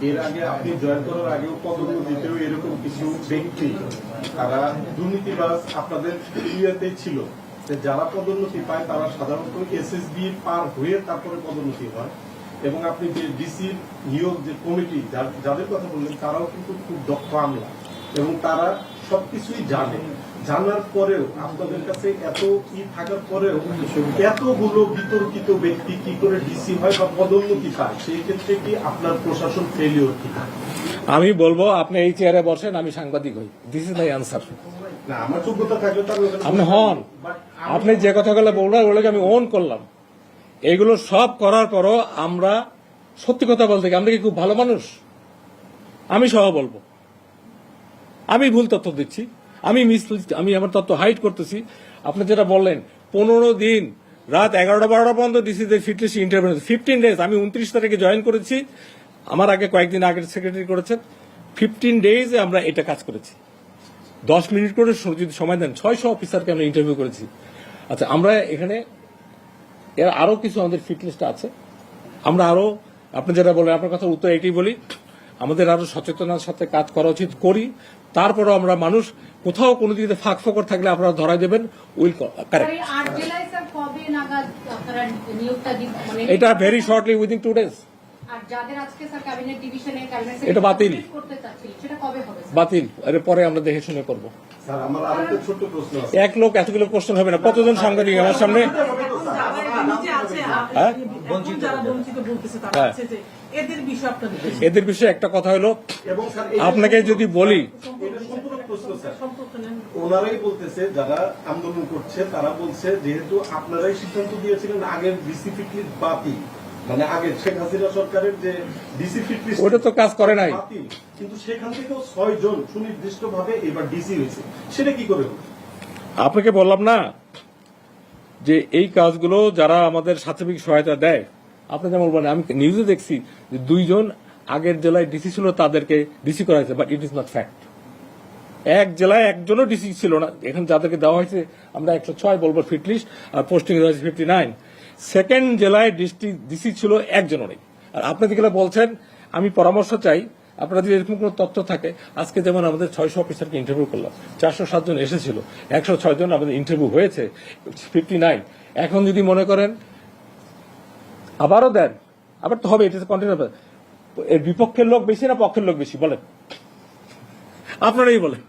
এর আগে আপনি জয়েন করার আগেও পদোন্নতিতেও এরকম কিছু ব্যক্তি, তারা দুর্নীতিবাজ আপনাদের ইয়েতে ছিল। যারা পদোন্নতি পায়, তারা সাধারণত এসএসবি পার হয়ে তারপরে পদোন্নতি হয়। এবং আপনি যে ডিসির নিয়োগ যে কমিটি যাদের কথা বললেন, তারাও কিন্তু খুব দক্ষ আমলা। এবং তারা সবকিছুই জানে। জানার পরেও আপনাদের কাছে এত ই থাকার পরেও এতগুলো বিতর্কিত ব্যক্তি কি করে ডিসি হয় বা পদোন্নতি পায় সেই ক্ষেত্রে কি আপনার প্রশাসন ফেলিওর কিনা? আমি বলব আপনি এই চেয়ারে বসেন আমি সাংবাদিক হই। দিস ইজ মাই আনসার আমার যোগ্যতা থাকলে আপনি হন। আপনি যে কথাগুলো বললেন ওগুলোকে আমি ওন করলাম। এগুলো সব করার পরও আমরা সত্যি কথা বলতে কি আমরা কি খুব ভালো মানুষ? আমি সহ বলব। আমি ভুল তথ্য দিচ্ছি। আমি মিস আমি আমার তথ্য হাইড করতেছি। আপনি যেটা বললেন, পনেরো দিন, রাত এগারোটা বারোটা পর্যন্ত ডিসিদের ফিটনেস ইন্টারভিউ ফিফটিন ডেজ আমি উনত্রিশ তারিখে জয়েন করেছি। আমার আগে কয়েকদিন আগে সেক্রেটারি করেছেন। ফিফটিন ডেজ আমরা এটা কাজ করেছি। দশ মিনিট করে যদি সময় দেন, ছয়শো অফিসারকে আমরা ইন্টারভিউ করেছি। আচ্ছা আমরা এখানে, এর আরও কিছু আমাদের ফিটনেসটা আছে। আমরা আরও আপনি যেটা বলেন আপনার কথা উত্তর এটাই বলি। আমাদের আরও সচেতনার সাথে কাজ করা উচিত করি। তারপরও আমরা মানুষ কোথাও কোনো দিকে ফাঁক ফকর থাকলে আপনারা ধরা দেবেন উইল? মানে এটা very shortly within two days আর যাদের আজকে স্যার ক্যাবিনেট ডিভিশনে ক্যাবিনেট এটা বাতিল। করতে চাচ্ছিল সেটা কবে হবে স্যার? বাতিল। এর পরে আমরা দেখে শুনে করব। স্যার আমার আরেকটা ছোট্ট প্রশ্ন আছে। এক লোক এতগুলো কোশ্চেন হবে না। কতজন সাংবাদিক আমার সামনে? এদের হ্যাঁ? এখন যারা বঞ্চিত বলতেছে তারা হ্যাঁ। আছে যে এদের বিষয় আপনাদের এদের বিষয়ে একটা কথা হলো এবং স্যার এটা আপনাকে যদি বলি ওনারাই বলতেছে যারা আন্দোলন করছে তারা বলছে যেহেতু আপনারাই সিদ্ধান্ত দিয়েছিলেন আগের ডিসি ফিটলি বাতিল মানে আগে শেখ হাসিনা সরকারের যে ডিসি ফিটলি ওটা তো কাজ করে নাই। কিন্তু সেখান থেকেও ছয় জন সুনির্দিষ্ট ভাবে এবার ডিসি হয়েছে। সেটা কি করে আপনাকে বললাম না যে এই কাজগুলো যারা আমাদের সার্টিফিক সহায়তা দেয়, আপনি যেমন বলেন, আমি নিউজে দেখছি যে দুইজন আগের জেলায় ডিসি ছিল, তাদেরকে ডিসি করা হয়েছে but it is not fact এক জেলায় একজনও ডিসি ছিল না। এখানে যাদেরকে দেওয়া হয়েছে, আমরা একশো ছয় বলব ফিটলিস্ট আর পোস্টিং হয়েছে ফিফটি নাইন সেকেন্ড জেলায় ডিসি ছিল একজনও নেই। আর আপনি যেগুলো বলছেন, আমি পরামর্শ চাই আপনারা যদি এরকম কোনো তথ্য থাকে, আজকে যেমন আমাদের ছয়শো অফিসারকে ইন্টারভিউ করলাম, চারশো সাতজন এসেছিল, একশো ছয় জন আমাদের ইন্টারভিউ হয়েছে ফিফটি নাইন এখন যদি মনে করেন, আবারও দেন, আবার তো হবে, এটা কন্টিনিউ এর বিপক্ষের লোক বেশি না পক্ষের লোক বেশি? বলেন। আপনারাই বলেন।